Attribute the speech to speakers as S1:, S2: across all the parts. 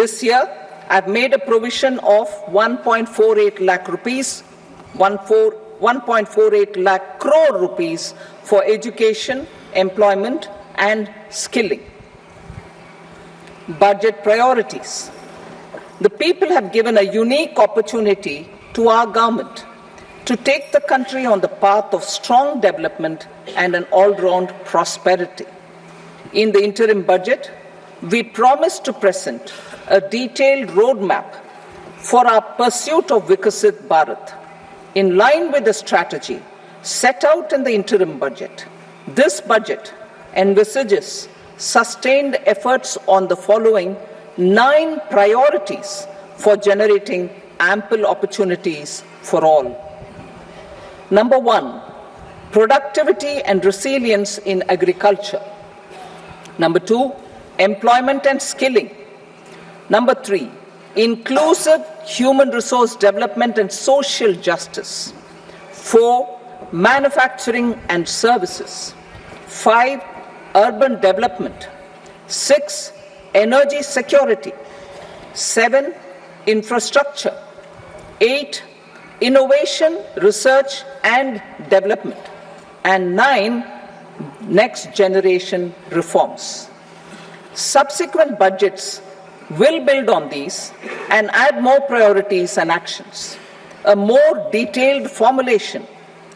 S1: This year, I've made a provision of 1.48 lakh rupees, 1.48 lakh crore rupees for education, employment, and skilling. Budget priorities. The people have given a unique opportunity to our government to take the country on the path of strong development and an all round prosperity. In the interim budget, we promise to present a detailed roadmap for our pursuit of Vikasit Bharat in line with the strategy set out in the interim budget. This budget envisages sustained efforts on the following nine priorities for generating ample opportunities for all. Number one, productivity and resilience in agriculture. Number two, employment and skilling. Number three, inclusive human resource development and social justice. Four, manufacturing and services. Five, urban development. Six, energy security. Seven, infrastructure. Eight, innovation, research and development. And nine, next generation reforms. Subsequent budgets will build on these and add more priorities and actions. A more detailed formulation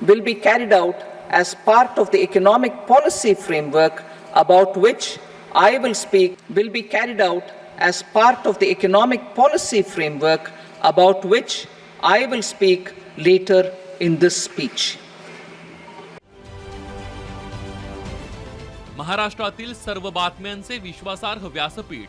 S1: will be carried out as part of the economic policy framework about which I will speak, will be carried out as part of the economic policy framework about which I will speak later in this speech.
S2: महाराष्ट्रातील सर्व बातम्यांचे विश्वासार्ह व्यासपीठ